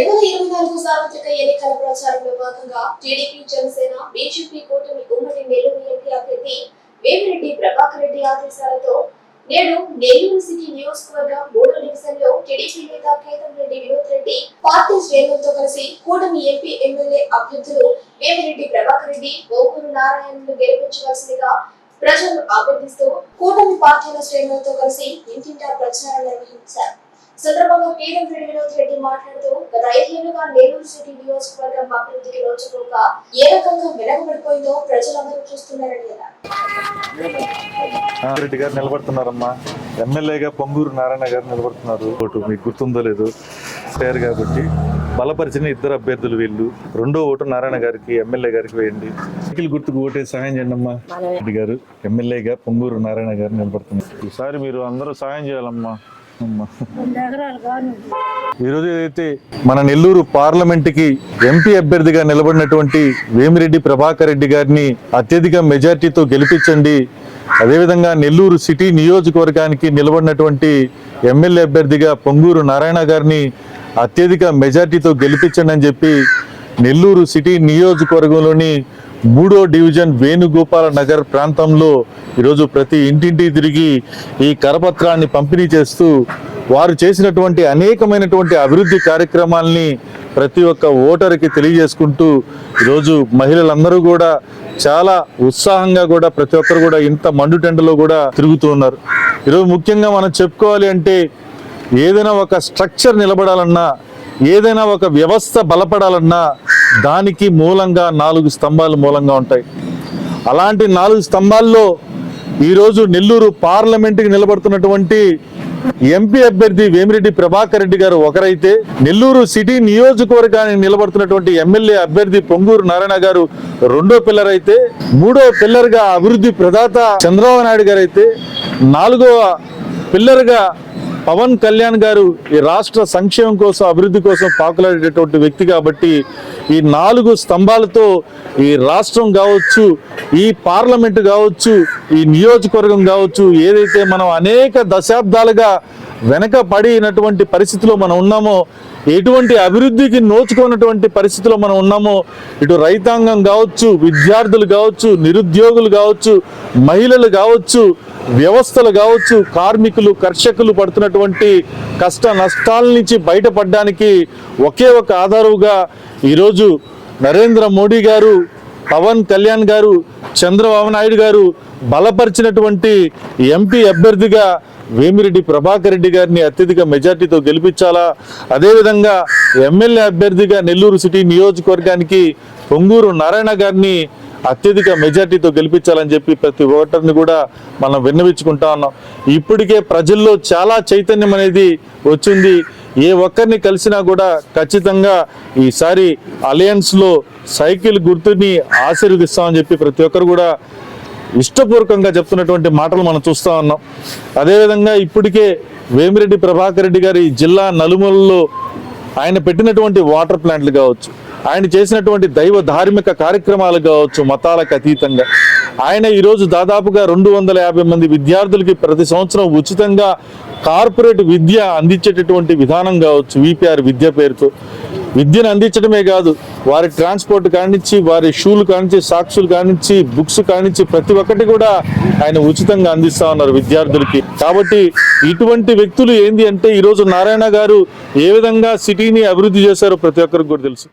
రెండు వేల ఇరవై నాలుగు సార్వత్రిక ఎన్నికల ప్రచారంలో భాగంగా టీడీపీ జనసేన బీజేపీ కూటమి ఉమ్మడి నెల్లూరు ఎంపీ అభ్యర్థి వేమిరెడ్డి ప్రభాకర్ రెడ్డి ఆదేశాలతో నేడు నెల్లూరు సిటీ నియోజకవర్గం మూడో డివిజన్లో టీడీపీ నేత కేతం రెడ్డి వినోద్ రెడ్డి పార్టీ శ్రేణులతో కలిసి కూటమి ఎంపీ ఎమ్మెల్యే అభ్యర్థులు వేమిరెడ్డి ప్రభాకర్ రెడ్డి ఓకూరు నారాయణను గెలిపించవలసిందిగా ప్రజలు అభ్యర్థిస్తూ కూటమి పార్టీల శ్రేణులతో కలిసి ఇంటింటా ప్రచారం నిర్వహించారు. సందర్భంగా కేంద్రం రెడ్డి వినోద్ రెడ్డి మాట్లాడుతూ గత ఐదేళ్ళుగా నెల్లూరు సిటీ నియోజకవర్గం అభివృద్ధికి నోచుకోక ఏ రకంగా వెనకబడిపోయిందో ప్రజలందరూ చూస్తున్నారని అన్నారు. రెడ్డి గారు నిలబడుతున్నారమ్మా. ఎమ్మెల్యేగా పొంగూరు నారాయణ గారు నిలబడుతున్నారు. ఓటు మీకు గుర్తుందో లేదు ఫేర్ కాబట్టి బలపరిచిన ఇద్దరు అభ్యర్థులు వీళ్ళు. రెండో ఓటు నారాయణ గారికి ఎమ్మెల్యే గారికి వేయండి. సైకిల్ గుర్తుకు ఓటే సహాయం చేయండి అమ్మా. రెడ్డి గారు ఎమ్మెల్యేగా పొంగూరు నారాయణ గారు నిలబడుతున్నారు. ఈసారి మీరు అందరూ సహాయం చేయాలమ్మా. ఈరోజు ఏదైతే మన నెల్లూరు పార్లమెంట్కి ఎంపీ అభ్యర్థిగా నిలబడినటువంటి వేమిరెడ్డి ప్రభాకర్ రెడ్డి గారిని అత్యధిక మెజార్టీతో గెలిపించండి. అదేవిధంగా నెల్లూరు సిటీ నియోజకవర్గానికి నిలబడినటువంటి ఎమ్మెల్యే అభ్యర్థిగా పొంగూరు నారాయణ గారిని అత్యధిక మెజార్టీతో గెలిపించండి అని చెప్పి నెల్లూరు సిటీ నియోజకవర్గంలోని మూడో డివిజన్ వేణుగోపాల నగర్ ప్రాంతంలో ఈరోజు ప్రతి ఇంటింటి తిరిగి ఈ కరపత్రాన్ని పంపిణీ చేస్తూ వారు చేసినటువంటి అనేకమైనటువంటి అభివృద్ధి కార్యక్రమాల్ని ప్రతి ఒక్క ఓటర్కి తెలియజేసుకుంటూ ఈరోజు మహిళలందరూ కూడా చాలా ఉత్సాహంగా కూడా ప్రతి ఒక్కరు కూడా ఇంత మండుటెండలో కూడా తిరుగుతూ ఉన్నారు. ఈరోజు ముఖ్యంగా మనం చెప్పుకోవాలి అంటే ఏదైనా ఒక స్ట్రక్చర్ నిలబడాలన్నా ఏదైనా ఒక వ్యవస్థ బలపడాలన్నా దానికి మూలంగా నాలుగు స్తంభాలు మూలంగా ఉంటాయి. అలాంటి నాలుగు స్తంభాల్లో ఈరోజు నెల్లూరు పార్లమెంటుకి నిలబడుతున్నటువంటి ఎంపీ అభ్యర్థి వేమిరెడ్డి ప్రభాకర్ రెడ్డి గారు ఒకరైతే నెల్లూరు సిటీ నియోజకవర్గానికి నిలబడుతున్నటువంటి ఎమ్మెల్యే అభ్యర్థి పొంగూరు నారాయణ గారు రెండో పిల్లర్ అయితే మూడో పిల్లర్గా అభివృద్ధి ప్రదాత చంద్రబాబు నాయుడు గారు అయితే నాలుగవ పిల్లర్గా పవన్ కళ్యాణ్ గారు ఈ రాష్ట్ర సంక్షేమం కోసం అభివృద్ధి కోసం పాకులాడేటటువంటి వ్యక్తి కాబట్టి ఈ నాలుగు స్తంభాలతో ఈ రాష్ట్రం కావచ్చు ఈ పార్లమెంటు కావచ్చు ఈ నియోజకవర్గం కావచ్చు ఏదైతే మనం అనేక దశాబ్దాలుగా వెనక పడినటువంటి పరిస్థితిలో మనం ఉన్నామో ఎటువంటి అభివృద్ధికి నోచుకున్నటువంటి పరిస్థితిలో మనం ఉన్నామో ఇటు రైతాంగం కావచ్చు విద్యార్థులు కావచ్చు నిరుద్యోగులు కావచ్చు మహిళలు కావచ్చు వ్యవస్థలు కావచ్చు కార్మికులు కర్షకులు పడుతున్నటువంటి కష్ట నష్టాల నుంచి బయటపడడానికి ఒకే ఒక ఆధారుగా ఈరోజు నరేంద్ర మోడీ గారు పవన్ కళ్యాణ్ గారు చంద్రబాబు నాయుడు గారు బలపరిచినటువంటి ఎంపీ అభ్యర్థిగా వేమిరెడ్డి ప్రభాకర్ రెడ్డి గారిని అత్యధిక మెజార్టీతో గెలిపించాలా? అదేవిధంగా ఎమ్మెల్యే అభ్యర్థిగా నెల్లూరు సిటీ నియోజకవర్గానికి పొంగూరు నారాయణ గారిని అత్యధిక మెజార్టీతో గెలిపించాలని చెప్పి ప్రతి ఓటర్ని కూడా మనం విన్నవించుకుంటా ఉన్నాం. ఇప్పటికే ప్రజల్లో చాలా చైతన్యం అనేది వచ్చింది. ఏ ఒక్కరిని కలిసినా కూడా ఖచ్చితంగా ఈసారి అలయన్స్లో సైకిల్ గుర్తుని ఆశీర్వదిస్తామని చెప్పి ప్రతి ఒక్కరు కూడా ఇష్టపూర్వకంగా చెప్తున్నటువంటి మాటలు మనం చూస్తూ ఉన్నాం. అదేవిధంగా ఇప్పటికే వేమిరెడ్డి ప్రభాకర్ రెడ్డి గారి జిల్లా నలుమూలలో ఆయన పెట్టినటువంటి వాటర్ ప్లాంట్లు కావచ్చు. ఆయన చేసినటువంటి దైవ ధార్మిక కార్యక్రమాలు కావచ్చు మతాలకు అతీతంగా. ఆయన ఈరోజు దాదాపుగా రెండు వందల యాభై మంది విద్యార్థులకి ప్రతి సంవత్సరం ఉచితంగా కార్పొరేట్ విద్య అందించేటటువంటి విధానం కావచ్చు విపిఆర్ విద్య పేరుతో. విద్యను అందించడమే కాదు వారి ట్రాన్స్పోర్ట్ కానించి వారి షూలు కానించి సాక్షులు కానించి బుక్స్ కానించి ప్రతి ఒక్కటి కూడా ఆయన ఉచితంగా అందిస్తా ఉన్నారు విద్యార్థులకి. కాబట్టి ఇటువంటి వ్యక్తులు ఏంది అంటే ఈరోజు నారాయణ గారు ఏ విధంగా సిటీని అభివృద్ధి చేశారో ప్రతి ఒక్కరికి కూడా తెలుసు.